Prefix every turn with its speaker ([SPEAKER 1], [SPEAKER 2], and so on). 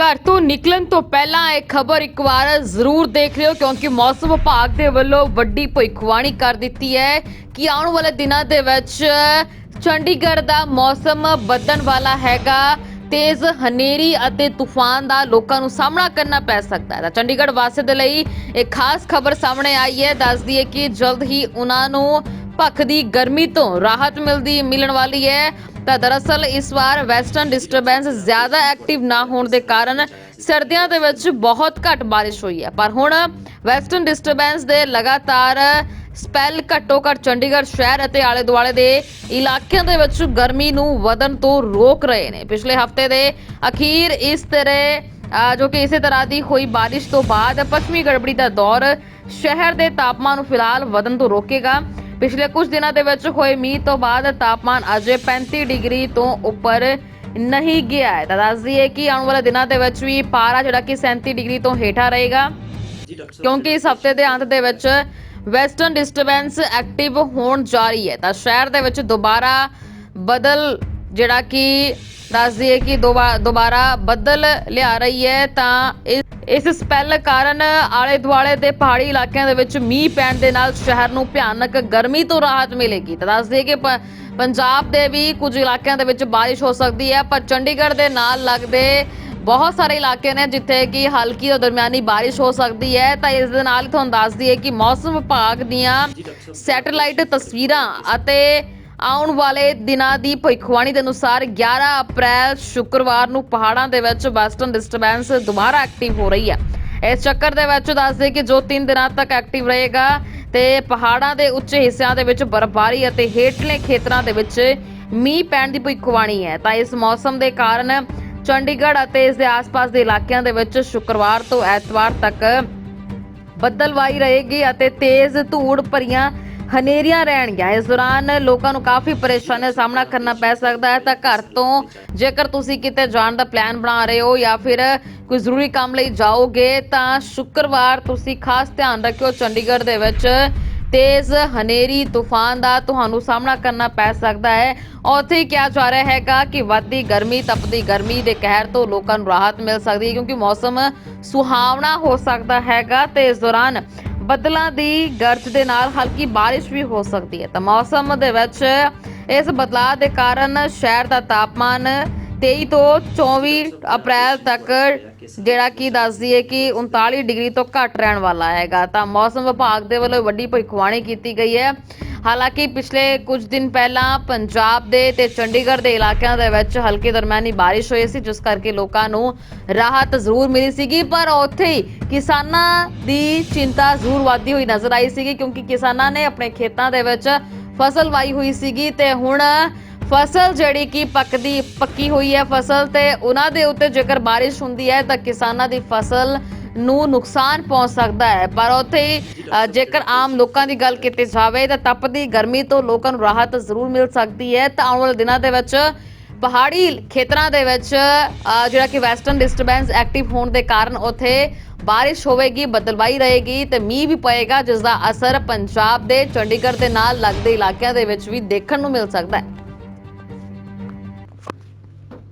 [SPEAKER 1] ਘਰ ਤੋਂ ਨਿਕਲਣ ਤੋਂ ਪਹਿਲਾਂ ਇਹ ਖਬਰ ਇੱਕ ਵਾਰ ਜ਼ਰੂਰ ਦੇਖ ਲਿਓ, ਕਿਉਂਕਿ ਮੌਸਮ ਵਿਭਾਗ ਦੇ ਵੱਲੋਂ ਵੱਡੀ ਭਵਿੱਖਬਾਣੀ ਕਰ ਦਿੱਤੀ ਹੈ ਕਿ ਆਉਣ ਵਾਲੇ ਦਿਨਾਂ ਦੇ ਵਿੱਚ ਚੰਡੀਗੜ੍ਹ ਦਾ ਮੌਸਮ ਬਦਲਣ ਵਾਲਾ ਹੈਗਾ। ਤੇਜ਼ ਹਨੇਰੀ ਅਤੇ ਤੂਫਾਨ ਦਾ ਲੋਕਾਂ ਨੂੰ ਸਾਹਮਣਾ ਕਰਨਾ ਪੈ ਸਕਦਾ ਹੈ। ਤਾਂ ਚੰਡੀਗੜ੍ਹ ਵਾਸੀਆਂ ਦੇ ਲਈ ਇੱਕ ਖਾਸ ਖਬਰ ਸਾਹਮਣੇ ਆਈ ਹੈ। ਦੱਸਦੀ ਹੈ ਕਿ ਜਲਦ ਹੀ ਉਹਨਾਂ ਨੂੰ ਭੱਖ ਦੀ ਗਰਮੀ ਤੋਂ ਰਾਹਤ ਮਿਲਦੀ, ਮਿਲਣ ਵਾਲੀ ਹੈ। ਤਾਂ ਦਰਅਸਲ, ਇਸ ਵਾਰ ਵੈਸਟਰਨ ਡਿਸਟਰਬੈਂਸ ਜ਼ਿਆਦਾ ਐਕਟਿਵ ਨਾ ਹੋਣ ਦੇ ਕਾਰਨ ਸਰਦੀਆਂ ਦੇ ਵਿੱਚ ਬਹੁਤ ਘੱਟ ਬਾਰਿਸ਼ ਹੋਈ ਹੈ। ਪਰ ਹੁਣ ਵੈਸਟਰਨ ਡਿਸਟਰਬੈਂਸ ਦੇ ਲਗਾਤਾਰ ਸਪੈਲ ਘੱਟੋ ਘੱਟ ਚੰਡੀਗੜ੍ਹ ਸ਼ਹਿਰ ਅਤੇ ਆਲੇ ਦੁਆਲੇ ਦੇ ਇਲਾਕਿਆਂ ਦੇ ਵਿੱਚ ਗਰਮੀ ਨੂੰ ਵਧਣ ਤੋਂ ਰੋਕ ਰਹੇ ਨੇ। ਪਿਛਲੇ ਹਫ਼ਤੇ ਦੇ ਅਖੀਰ ਇਸ ਤਰ੍ਹਾਂ ਜੋ ਕਿ ਇਸੇ ਤਰ੍ਹਾਂ ਦੀ ਹੋਈ ਬਾਰਿਸ਼ ਤੋਂ ਬਾਅਦ ਪੱਛਮੀ ਗੜਬੜੀ ਦਾ ਦੌਰ ਸ਼ਹਿਰ ਦੇ ਤਾਪਮਾਨ ਨੂੰ ਫਿਲਹਾਲ ਵਧਣ ਤੋਂ ਰੋਕੇਗਾ। ਪਿਛਲੇ ਕੁਝ ਦਿਨਾਂ ਦੇ ਵਿੱਚ ਹੋਏ ਮੀਂਹ ਤੋਂ ਬਾਅਦ ਤਾਪਮਾਨ ਅਜੇ 35 ਡਿਗਰੀ ਤੋਂ ਉੱਪਰ ਨਹੀਂ ਗਿਆ ਹੈ। ਤਾਂ ਦੱਸ ਦਈਏ ਕਿ ਆਉਣ ਵਾਲੇ ਦਿਨਾਂ ਦੇ ਵਿੱਚ ਵੀ ਪਾਰਾ ਜਿਹੜਾ ਕਿ 37 ਡਿਗਰੀ ਤੋਂ ਹੇਠਾਂ ਰਹੇਗਾ ਕਿਉਂਕਿ ਇਸ ਹਫ਼ਤੇ ਦੇ ਅੰਤ ਦੇ ਵਿੱਚ ਵੈਸਟਰਨ ਡਿਸਟਰਬੈਂਸ ਐਕਟਿਵ ਹੋਣ ਜਾ ਰਹੀ ਹੈ। ਤਾਂ ਸ਼ਹਿਰ ਦੇ ਵਿੱਚ ਦੁਬਾਰਾ ਬਦਲ ਜਿਹੜਾ ਕਿ ਦੱਸ ਦਈਏ ਕਿ ਦੁਬਾ- ਦੁਬਾਰਾ ਬਦਲ ਲਿਆ ਰਹੀ ਹੈ ਤਾਂ ਇਸ- ਇਸ ਸਪੈਲ ਕਾਰਨ ਆਲੇ ਦੁਆਲੇ ਦੇ ਪਹਾੜੀ ਇਲਾਕਿਆਂ ਦੇ ਵਿੱਚ ਮੀਂਹ ਪੈਣ ਦੇ ਨਾਲ ਸ਼ਹਿਰ ਨੂੰ ਭਿਆਨਕ ਗਰਮੀ ਤੋਂ ਰਾਹਤ ਮਿਲੇਗੀ। ਤਾਂ ਦੱਸ ਦਈਏ ਕਿ ਪੰਜਾਬ ਦੇ ਵੀ ਕੁਝ ਇਲਾਕਿਆਂ ਦੇ ਵਿੱਚ ਬਾਰਿਸ਼ ਹੋ ਸਕਦੀ ਹੈ ਪਰ ਚੰਡੀਗੜ੍ਹ ਦੇ ਨਾਲ ਲੱਗਦੇ ਬਹੁਤ ਸਾਰੇ ਇਲਾਕੇ ਨੇ ਜਿੱਥੇ ਕਿ ਹਲਕੀ ਤੋਂ ਦਰਮਿਆਨੀ ਬਾਰਿਸ਼ ਹੋ ਸਕਦੀ ਹੈ। ਤਾਂ ਇਸ ਦੇ ਨਾਲ ਤੁਹਾਨੂੰ ਦੱਸ ਦਈਏ ਕਿ ਮੌਸਮ ਵਿਭਾਗ ਦੀਆਂ ਸੈਟੇਲਾਈਟ ਤਸਵੀਰਾਂ ਅਤੇ ਆਉਣ ਵਾਲੇ ਦਿਨਾਂ ਦੀ ਭਵਿੱਖਬਾਣੀ ਦੇ ਅਨੁਸਾਰ 11 ਅਪ੍ਰੈਲ ਸ਼ੁੱਕਰਵਾਰ ਨੂੰ ਪਹਾੜਾਂ ਦੇ ਵਿੱਚ ਵੈਸਟਰਨ ਡਿਸਟਰਬੈਂਸ ਦੁਬਾਰਾ ਐਕਟਿਵ ਹੋ ਰਹੀ ਹੈ। ਇਸ ਚੱਕਰ ਦੇ ਵਿੱਚ ਦੱਸਦੇ ਕਿ ਜੋ 3 ਦਿਨਾਂ ਤੱਕ ਐਕਟਿਵ ਰਹੇਗਾ ਤੇ ਪਹਾੜਾਂ ਦੇ ਉੱਚੇ ਹਿੱਸਿਆਂ ਦੇ ਵਿੱਚ ਬਰਫ਼ਬਾਰੀ ਅਤੇ ਹੇਠਲੇ ਖੇਤਰਾਂ ਦੇ ਵਿੱਚ ਮੀਂਹ ਪੈਣ ਦੀ ਭਵਿੱਖਬਾਣੀ ਹੈ। ਤਾਂ ਇਸ ਮੌਸਮ ਦੇ ਕਾਰਨ ਚੰਡੀਗੜ੍ਹ ਅਤੇ ਇਸ ਦੇ ਆਸ-ਪਾਸ ਦੇ ਇਲਾਕਿਆਂ ਦੇ ਵਿੱਚ ਸ਼ੁੱਕਰਵਾਰ ਤੋਂ ਐਤਵਾਰ ਤੱਕ ਬੱਦਲਵਾਈ ਰਹੇਗੀ ਅਤੇ ਤੇਜ਼ ਧੂੜ ਭਰੀਆਂ ਹਨੇਰੀਆਂ ਰਹਿਣਗੀਆਂ ਇਸ ਦੌਰਾਨ ਲੋਕਾਂ ਨੂੰ ਕਾਫੀ ਪਰੇਸ਼ਾਨੀ ਦਾ ਸਾਹਮਣਾ ਕਰਨਾ ਪੈ ਸਕਦਾ ਹੈ। ਤਾਂ ਘਰ ਤੋਂ ਜੇਕਰ ਤੁਸੀਂ ਕਿਤੇ ਜਾਣ ਦਾ ਪਲਾਨ ਬਣਾ ਰਹੇ ਹੋ ਜਾਂ ਫਿਰ ਕੋਈ ਜ਼ਰੂਰੀ ਕੰਮ ਲਈ ਜਾਓਗੇ, ਤਾਂ ਸ਼ੁੱਕਰਵਾਰ ਤੁਸੀਂ ਖਾਸ ਧਿਆਨ ਰੱਖਿਓ ਚੰਡੀਗੜ੍ਹ ਦੇ ਵਿੱਚ ਤੇਜ਼ ਹਨੇਰੀ, ਤੂਫਾਨ ਦਾ ਤੁਹਾਨੂੰ ਸਾਹਮਣਾ ਕਰਨਾ ਪੈ ਸਕਦਾ ਹੈ। ਉੱਥੇ ਹੀ ਕਿਹਾ ਜਾ ਰਿਹਾ ਹੈਗਾ ਕਿ ਵੱਧਦੀ ਗਰਮੀ, ਤਪਦੀ ਗਰਮੀ ਦੇ ਕਹਿਰ ਤੋਂ ਲੋਕਾਂ ਨੂੰ ਰਾਹਤ ਮਿਲ ਸਕਦੀ ਹੈ ਕਿਉਂਕਿ ਮੌਸਮ ਸੁਹਾਵਣਾ ਹੋ ਸਕਦਾ ਹੈਗਾ ਤੇ ਇਸ ਦੌਰਾਨ ਬੱਦਲਾਂ ਦੀ ਗਰਜ ਦੇ ਨਾਲ ਹਲਕੀ ਬਾਰਿਸ਼ ਵੀ ਹੋ ਸਕਦੀ ਹੈ। ਤਾਂ ਮੌਸਮ ਦੇ ਵਿੱਚ ਇਸ ਬਦਲਾਅ ਦੇ ਕਾਰਨ ਸ਼ਹਿਰ ਦਾ ਤਾਪਮਾਨ 23 ਤੋਂ 24 ਅਪ੍ਰੈਲ ਤੱਕ, ਜਿਹੜਾ ਕਿ ਦੱਸਦੀ ਹੈ ਕਿ 39 ਡਿਗਰੀ ਤੋਂ ਘੱਟ ਰਹਿਣ ਵਾਲਾ ਹੈਗਾ। ਤਾਂ ਮੌਸਮ ਵਿਭਾਗ ਦੇ ਵੱਲੋਂ ਵੱਡੀ ਭਵਿੱਖਬਾਣੀ ਕੀਤੀ ਗਈ ਹੈ। ਹਾਲਾਂਕਿ ਪਿਛਲੇ ਕੁਝ ਦਿਨ ਪਹਿਲਾਂ ਪੰਜਾਬ ਦੇ ਤੇ ਚੰਡੀਗੜ੍ਹ ਦੇ ਇਲਾਕਿਆਂ ਦੇ ਵਿੱਚ ਹਲਕੀ ਦਰਮਿਆਨੀ ਬਾਰਿਸ਼ ਹੋਈ ਸੀ, ਜਿਸ ਕਰਕੇ ਲੋਕਾਂ ਨੂੰ ਰਾਹਤ ਜ਼ਰੂਰ ਮਿਲੀ ਸੀਗੀ। ਪਰ ਉੱਥੇ ਹੀ ਕਿਸਾਨਾਂ ਦੀ ਚਿੰਤਾ ਜ਼ਰੂਰ ਵਧਦੀ ਹੋਈ ਨਜ਼ਰ ਆਈ ਸੀਗੀ, ਕਿਉਂਕਿ ਕਿਸਾਨਾਂ ਨੇ ਆਪਣੇ ਖੇਤਾਂ ਦੇ ਵਿੱਚ ਫਸਲ ਵਾਈ ਹੋਈ ਸੀਗੀ ਤੇ ਹੁਣ ਫਸਲ ਜਿਹੜੀ ਕਿ ਪੱਕਦੀ, ਪੱਕੀ ਹੋਈ ਹੈ ਫਸਲ ਤੇ ਉਹਨਾਂ ਦੇ ਉੱਤੇ ਜੇਕਰ ਬਾਰਿਸ਼ ਹੁੰਦੀ ਹੈ ਤਾਂ ਕਿਸਾਨਾਂ ਦੀ ਫਸਲ ਨੂੰ ਨੁਕਸਾਨ ਪਹੁੰਚ ਸਕਦਾ ਹੈ। ਪਰ ਉੱਥੇ ਜੇਕਰ ਆਮ ਲੋਕਾਂ ਦੀ ਗੱਲ ਕੀਤੀ ਜਾਵੇ, ਤਾਂ ਤਪਦੀ ਗਰਮੀ ਤੋਂ ਲੋਕਾਂ ਨੂੰ ਰਾਹਤ ਜ਼ਰੂਰ ਮਿਲ ਸਕਦੀ ਹੈ। ਤਾਂ ਆਉਣ ਵਾਲੇ ਦਿਨਾਂ ਦੇ ਵਿੱਚ ਪਹਾੜੀ ਖੇਤਰਾਂ ਦੇ ਵਿੱਚ ਜਿਹੜਾ ਕਿ ਵੈਸਟਰਨ ਡਿਸਟਰਬੈਂਸ ਐਕਟਿਵ ਹੋਣ ਦੇ ਕਾਰਨ ਉੱਥੇ ਬਾਰਿਸ਼ ਹੋਵੇਗੀ, ਬਦਲਵਾਈ ਰਹੇਗੀ ਤੇ ਮੀਂਹ ਵੀ ਪਏਗਾ, ਜਿਸ ਦਾ ਅਸਰ ਪੰਜਾਬ ਦੇ ਚੰਡੀਗੜ੍ਹ ਦੇ ਨਾਲ ਲੱਗਦੇ ਇਲਾਕਿਆਂ ਦੇ ਵਿੱਚ ਵੀ ਦੇਖਣ ਨੂੰ ਮਿਲ ਸਕਦਾ ਹੈ।